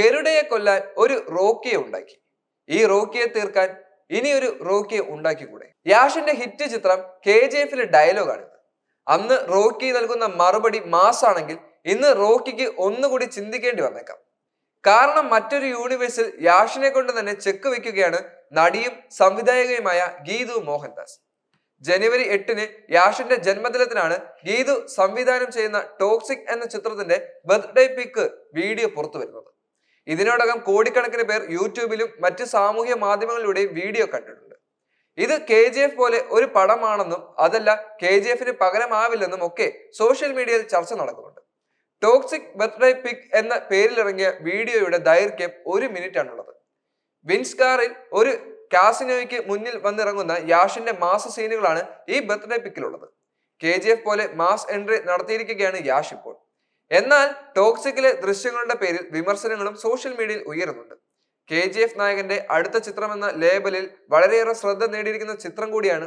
ഗരുഡയെ കൊല്ലാൻ ഒരു റോക്കിയെ ഉണ്ടാക്കി. ഈ റോക്കിയെ തീർക്കാൻ ഇനി ഒരു റോക്കിയെ ഉണ്ടാക്കിക്കൂടെ? യാഷിന്റെ ഹിറ്റ് ചിത്രം കെ ജി എഫിലെ ഡയലോഗാണ് അന്ന് റോക്കി നൽകുന്ന മറുപടി മാസാണെങ്കിൽ ഇന്ന് റോക്കിക്ക് ഒന്നുകൂടി ചിന്തിക്കേണ്ടി വന്നേക്കാം. കാരണം മറ്റൊരു യൂണിവേഴ്സിൽ യാഷിനെ കൊണ്ട് തന്നെ ചെക്ക് വെക്കുകയാണ് നടിയും സംവിധായകയുമായ ഗീതു മോഹൻദാസ്. ജനുവരി എട്ടിന് യാഷിന്റെ ജന്മദിനത്തിനാണ് ഗീതു സംവിധാനം ചെയ്യുന്ന ടോക്സിക് എന്ന ചിത്രത്തിന്റെ ബർത്ത്ഡേ പിക്ക് വീഡിയോ പുറത്തു വരുന്നത് ഇതിനോടകം കോടിക്കണക്കിന് പേർ യൂട്യൂബിലും മറ്റ് സാമൂഹ്യ മാധ്യമങ്ങളിലൂടെയും വീഡിയോ കണ്ടിട്ടുണ്ട്. ഇത് കെ ജി എഫ് പോലെ ഒരു പടമാണെന്നും അതല്ല കെ ജി എഫിന് പകരമാവില്ലെന്നും ഒക്കെ സോഷ്യൽ മീഡിയയിൽ ചർച്ച നടക്കുന്നുണ്ട്. ടോക്സിക് ബർത്ത്ഡേ പിക് എന്ന പേരിലിറങ്ങിയ വീഡിയോയുടെ ദൈർഘ്യം ഒരു മിനിറ്റ് ആണുള്ളത് വിൻസ് കാറിൽ ഒരു കാസിനോയ്ക്ക് മുന്നിൽ വന്നിറങ്ങുന്ന യാഷിന്റെ മാസ സീനുകളാണ് ഈ ബർത്ത്ഡേ പിക്കിലുള്ളത്. കെ ജി എഫ് പോലെ മാസ് എൻട്രി നടത്തിയിരിക്കുകയാണ് യാഷ് ഇപ്പോൾ. എന്നാൽ ടോക്സിക്കിലെ ദൃശ്യങ്ങളുടെ പേരിൽ വിമർശനങ്ങളും സോഷ്യൽ മീഡിയയിൽ ഉയരുന്നുണ്ട്. കെ ജി എഫ് നായകന്റെ അടുത്ത ചിത്രമെന്ന ലേബലിൽ വളരെയേറെ ശ്രദ്ധ നേടിയിരിക്കുന്ന ചിത്രം കൂടിയാണ്